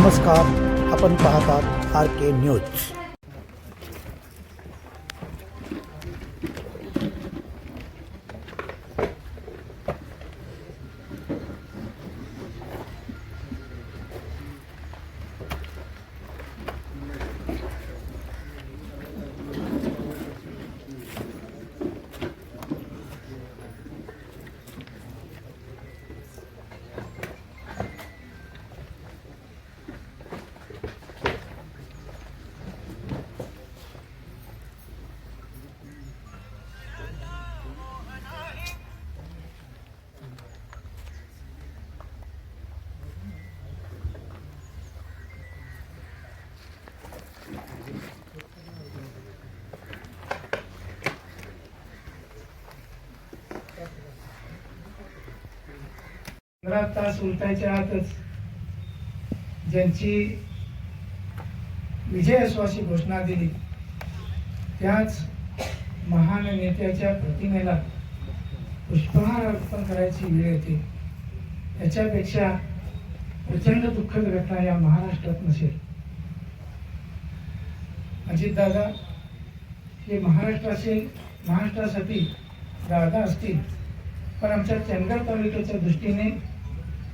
नमस्कार. आपण पाहतात आर के न्यूज. पंधरा तास उलटायच्या आतच ज्यांची विजयश्वासी घोषणा दिली त्याच महान नेत्याच्या प्रतिमेला पुष्पहार अर्पण करायची वेळ येते. याच्यापेक्षा प्रचंड दुःखद घटना या महाराष्ट्रात नसेल. अजितदादा हे महाराष्ट्राचे महाराष्ट्रासाठी दादा असतील पण आमच्या चंदगड तालुक्याच्या दृष्टीने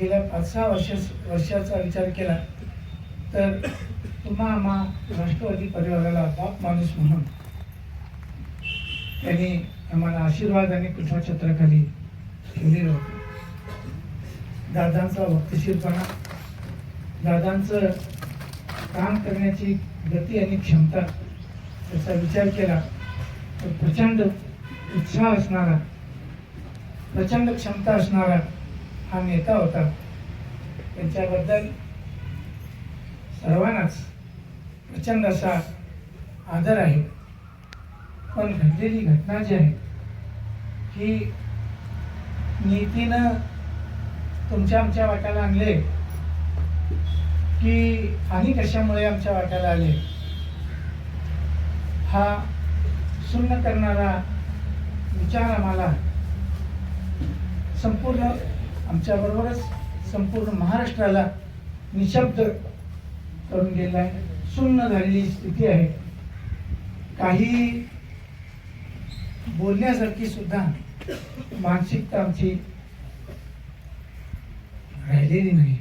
गेल्या पाच सहा वर्ष वर्षाचा विचार केला तर तुम्हा आम्हा राष्ट्रवादी परिवाराला बाप माणूस म्हणून त्यांनी आम्हाला आशीर्वाद आणि कृष्णछत्राखाली ठेवलेलं होतं. दादांचा वक्तशीरपणा दादांचं काम करण्याची गती आणि क्षमता त्याचा विचार केला तर प्रचंड उत्साह असणारा प्रचंड क्षमता असणारा हा नेता होता. त्यांच्याबद्दल सर्वांनाच प्रचंड असा आदर आहे. पण घडलेली घटना जी आहे ही नीतीनं तुमच्या आमच्या वाट्याला आणले. की आणि कशामुळे आमच्या वाट्याला आले? हा सुन्न करणारा विचार आम्हाला संपूर्ण आमच्याबरोबरच संपूर्ण महाराष्ट्राला निशब्द करून गेला आहे. सुन्न झालेली स्थिती आहे. काही बोलण्यासारखी सुद्धा मानसिकता आमची राहिलेली नाही.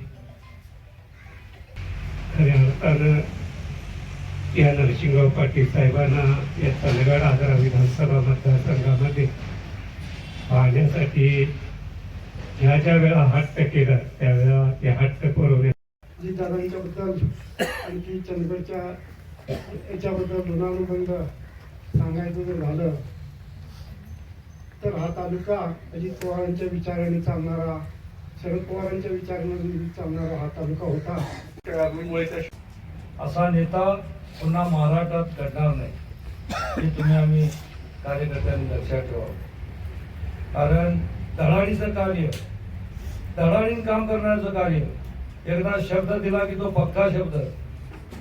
खऱ्या अर्थानं या नरसिंहराव पाटील साहेबांना या तलगड आजरा विधानसभा मतदारसंघामध्ये पाहण्यासाठी ह्या ज्या वेळा हट्ट केला त्यावेळेला ते हट्ट पुरवणे दादांच्याबद्दल आणखी चंदगडच्या याच्याबद्दल ऋणानुबंध सांगायचं जर झालं तर हा तालुका अजित पवारांच्या विचाराने चालणारा शरद पवारांच्या विचाराने चालणारा हा तालुका होता. असा नेता पुन्हा महाराष्ट्रात घडणार नाही हे तुम्ही आम्ही कार्यकर्त्यांनी लक्षात ठेवावं. कारण दळाडीचं कार्य. दळाडीन काम करण्याचं कार्य. एकदा शब्द दिला की तो पक्का शब्द.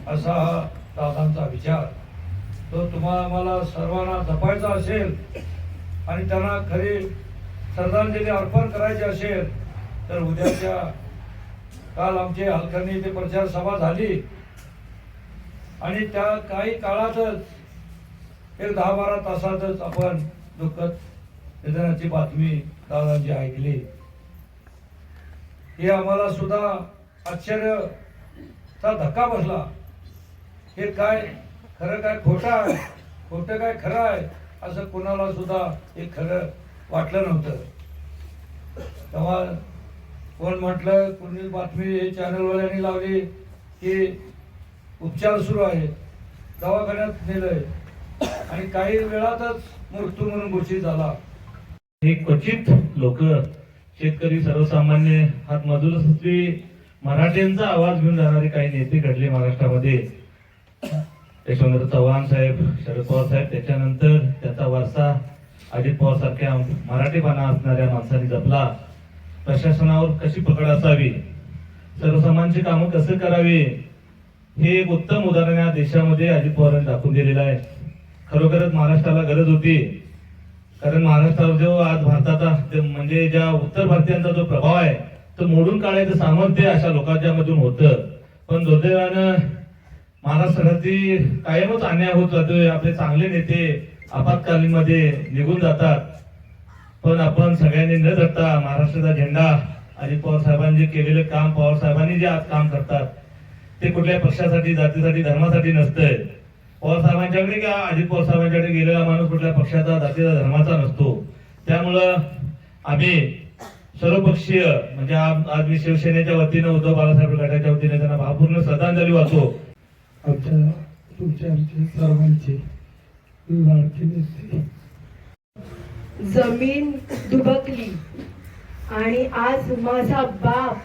असा हा दादांचा विचार. तो तुम्हाला मला सर्वांना जपायचा असेल आणि त्यांना खरी श्रद्धांजली अर्पण करायची असेल तर उद्याच्या काल आमची हलकर्णी इथे प्रचार सभा झाली. आणि त्या काही काळातच एक दहा बारा तासातच आपण दुःखद निधनाची बातमी दादांची ऐकली. हे आम्हाला सुद्धा आश्चर्यचा धक्का बसला. हे काय खरं काय खोटं आहे? खोटं काय खरं आहे? असं कुणाला सुद्धा हे खरं वाटलं नव्हतं. तेव्हा कोण म्हटलं कोणी बातमी हे चॅनलवाल्यांनी लावली की उपचार सुरू आहेत. दवाखान्यात नेलंय. आणि काही वेळातच मृत्यू म्हणून घोषित झाला. हे क्वचित लोक शेतकरी सर्वसामान्य हातमजूरसाठी मराठ्यांचा आवाज घेऊन जाणारे काही नेते घडले महाराष्ट्रामध्ये. यशवंतराव चव्हाण साहेब शरद पवार साहेब त्याच्यानंतर त्याचा वारसा अजित पवार सारख्या मराठीपणा असणाऱ्या माणसांनी जपला. प्रशासनावर कशी पकड असावी? सर्वसामान्यांची कामं कसं करावी? हे एक उत्तम उदाहरण या देशामध्ये अजित पवारांनी दाखवून दिलेलं आहे. खरोखरच महाराष्ट्राला गरज होती. कारण महाराष्ट्रावर जो आज भारताचा म्हणजे ज्या उत्तर भारतीयांचा जो प्रभाव आहे तो मोडून काढायचं सामर्थ्य अशा लोकांच्या मधून होतं. पण दुर्दैवानं महाराष्ट्राची कायमच अन्याय होत जातोय. आपले चांगले नेते आपत्कालीनमध्ये निघून जातात. पण आपण सगळ्यांनी न धरता महाराष्ट्राचा झेंडा अजित पवार साहेबांनी केलेलं केलेले काम पवार साहेबांनी जे आज काम करतात ते कुठल्या पक्षासाठी जातीसाठी धर्मासाठी नसतंय. पवार साहेबांच्याकडे किंवा अजित पवार साहेबांच्याकडे गेलेला माणूस कुठल्या पक्षाचा जातीचा धर्माचा नसतो. त्यामुळं आम्ही सर्वपक्षीय म्हणजे आज मी शिवसेनेच्या वतीनं उद्धव बाळासाहेब गटाच्या वतीने त्यांना भावपूर्ण श्रद्धांजली वाहतो. आमच्या तुमच्या आमचे सर्वांचे लाडके नेते. जमीन दुबकली आणि आज माझा बाप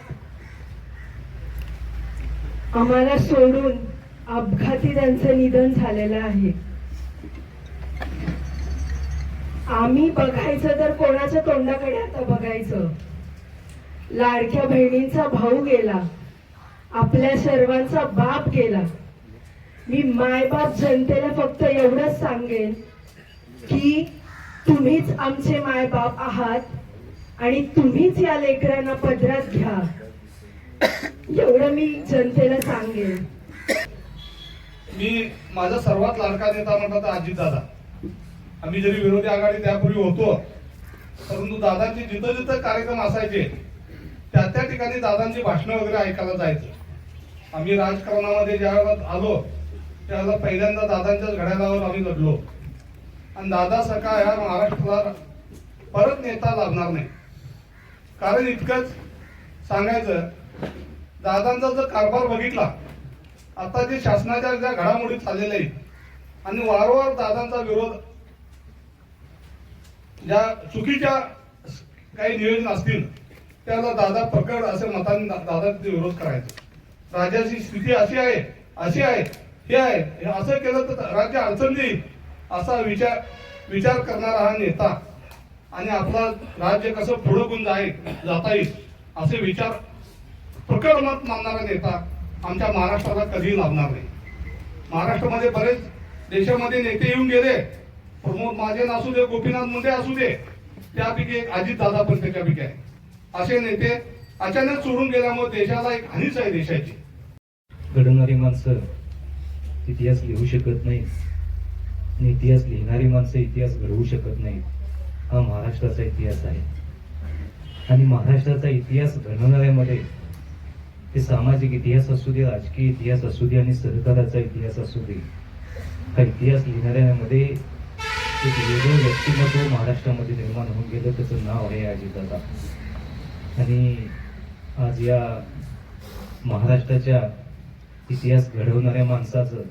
आम्हाला सोडून अपघाती त्यांचं निधन झालेलं आहे. आम्ही बघायचं तर कोणाच्या तोंडाकडे आता बघायचं? लाडक्या बहिणींचा भाऊ गेला. आपल्या सर्वांचा बाप गेला. मी मायबाप जनतेला फक्त एवढंच सांगेन की तुम्हीच आमचे मायबाप आहात आणि तुम्हीच या लेकरांना पदरात घ्या. एवढं मी जनतेला सांगेन. मी माझा सर्वात लाडका नेता म्हणतात अजित दादा आम्ही जरी विरोधी आघाडी त्यापूर्वी होतो परंतु दादांचे जिथं जिथं कार्यक्रम असायचे त्या त्या ठिकाणी दादांची भाषणं वगैरे ऐकायला जायचं. आम्ही राजकारणामध्ये ज्या वेळेला आलो त्यावेळेला पहिल्यांदा दादांच्याच घड्याळावर आम्ही लढलो. आणि दादा सकाळ ह्या महाराष्ट्राला परत नेता लाभणार नाही. कारण इतकंच सांगायचं दादांचा जर कारभार बघितला आता जे शासनाच्या ज्या घडामोडी चाललेल्या आहेत आणि वारंवार दादांचा विरोध ज्या चुकीच्या काही नियोजन असतील त्याला दादा पकड असे मताने दादांचे विरोध करायचा. राज्याची स्थिती अशी आहे अशी आहे हे आहे. असं केलं तर राज्य अडचण येईल असा विचार विचार करणारा हा नेता आणि आपला राज्य कसं पुढं गुण जाईल जाता येईल असे विचार प्रकट मत मानणारा नेता आमच्या महाराष्ट्राला कधीही लाभणार नाही. महाराष्ट्रामध्ये बरेच देशामध्ये नेते येऊन गेले. प्रमोद महाजन असू दे गोपीनाथ मुंडे असू दे त्यापैकी एक अजितदादा पण त्याच्यापैकी आहे. असे नेते अचानक सोडून गेल्यामुळे देशाला एक हानीच आहे देशाची. घडवणारी माणसं इतिहास लिहू शकत नाहीत आणि इतिहास लिहिणारी माणसं इतिहास घडवू शकत नाहीत हा महाराष्ट्राचा इतिहास आहे. आणि महाराष्ट्राचा इतिहास घडवणाऱ्यामध्ये ते सामाजिक इतिहास असू दे राजकीय इतिहास असू दे आणि सरकाराचा इतिहास असू दे. हा इतिहास लिहिणाऱ्यामध्ये एक वेगळं व्यक्तिमत्व महाराष्ट्रामध्ये निर्माण होऊन गेलं त्याचं नाव आहे अजितदादा. आणि आज या महाराष्ट्राच्या इतिहास घडवणाऱ्या माणसाचं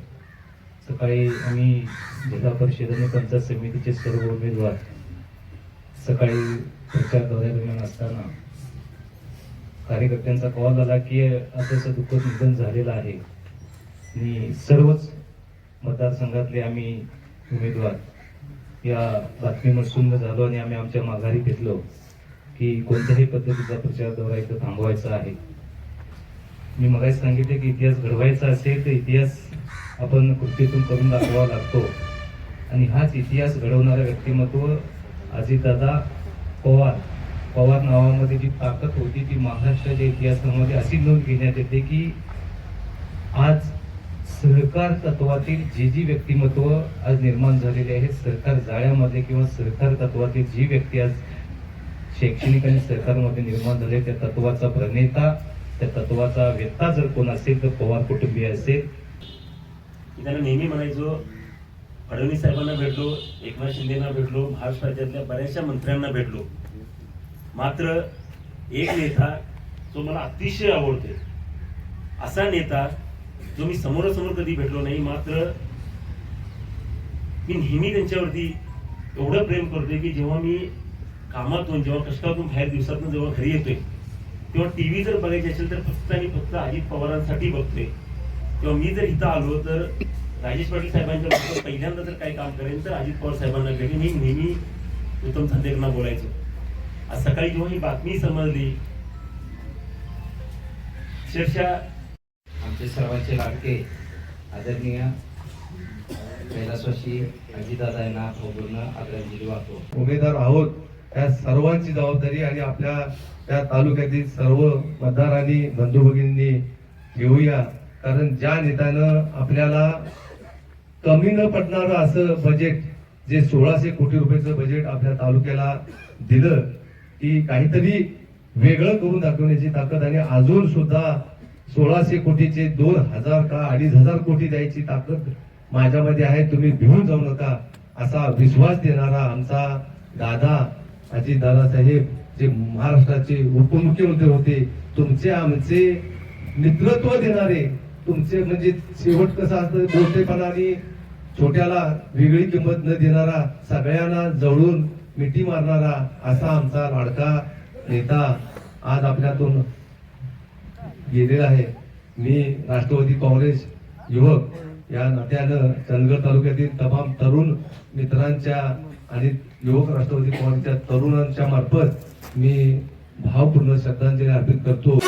सकाळी आम्ही जिल्हा परिषद आणि पंचायत समितीचे सर्व उमेदवार सकाळी प्रचार दौऱ्यादरम्यान असताना कार्यकर्त्यांचा कॉल आला की असं दुःख दुःखद निधन झालेलं आहे. आणि सर्वच मतदारसंघातले आम्ही उमेदवार या बातमीवर सुंद झालो आणि आम्ही आमच्या माघारी घेतलो की कोणत्याही पद्धतीचा प्रचार दौरा इथं थांबवायचा आहे. मी मगाच सांगितले की इतिहास घडवायचा असेल तर इतिहास आपण कृतीतून करून दाखवावा लागतो. आणि हाच इतिहास घडवणारं व्यक्तिमत्व अजितदादा पवार पवार नावामध्ये जी ताकद होती ती महाराष्ट्राच्या इतिहासामध्ये अशी नोंद घेण्यात येते की आज सहकार तत्वातील जी जी व्यक्तिमत्व आज निर्माण झालेले आहे सरकार जाळ्यामध्ये किंवा सहकार तत्वातील जी व्यक्ती आज शैक्षणिक आणि सरकारमध्ये निर्माण झाले त्या तत्वाचा प्रणेता त्या तत्वाचा व्यक्ता जर कोण असेल तर पवार कुटुंबीय असेल. मी त्यांना नेहमी म्हणायचो फडणवीस साहेबांना भेटलो एकनाथ शिंदेना भेटलो महाराष्ट्र राज्यातल्या बऱ्याचशा मंत्र्यांना भेटलो. मात्र एक नेता जो मला अतिशय आवडतोय असा नेता जो मी समोरासमोर कधी भेटलो नाही मात्र मी नेहमी त्यांच्यावरती एवढं प्रेम करतोय की जेव्हा मी कामातून जेव्हा कष्टातून बाहेर दिवसातून जेव्हा घरी येतोय तेव्हा टीव्ही जर बघायची असेल तर फक्त आणि फक्त अजित पवारांसाठी बघतोय. तेव्हा मी जर इथं आलो तर राजेश पाटील साहेबांच्या पहिल्यांदा जर काही काम करेन तर अजित पवार साहेबांना भेटेन मी नेहमी उत्तम खांदेकरांना बोलायचो. आज सकाळी जेव्हा ही बातमी समजली अक्षरशः आमचे सर्वांचे लाडके आदरणीय कैलासवासी अजितदादा यांना पूर्ण आदरांजली वाहतो. उमेदवार आहोत त्या सर्वांची जबाबदारी आणि आपल्या त्या तालुक्यातील सर्व मतदारांनी बंधू भगिनींनी घेऊया. कारण ज्या नेत्यानं आपल्याला कमी न पडणारं असं बजेट जे सोळाशे कोटी रुपयाचं बजेट आपल्या तालुक्याला दिलं की काहीतरी वेगळं करून दाखवण्याची ताकद आणि अजून सुद्धा सोळाशे कोटीचे दोन हजार का अडीच हजार कोटी द्यायची ताकद माझ्यामध्ये आहे. तुम्ही भिवून जाऊ नका असा विश्वास देणारा आमचा दादा अजित दादासाहेब जे महाराष्ट्राचे उपमुख्यमंत्री होते तुमचे आमचे नेतृत्व देणारे तुमचे म्हणजे शेवट कसं असतं मोठेपणाने छोट्याला वेगळी किंमत न देणारा सगळ्यांना जवळून मिठी मारणारा असा आमचा लाडका नेता आज आपल्यातून गेलेला आहे. मी राष्ट्रवादी काँग्रेस युवक या नात्यानं चंदगड तालुक्यातील तमाम तरुण मित्रांच्या आणि युवक राष्ट्रवादी काँग्रेसच्या तरुणांच्या मार्फत मी भावपूर्ण श्रद्धांजली अर्पित करतो.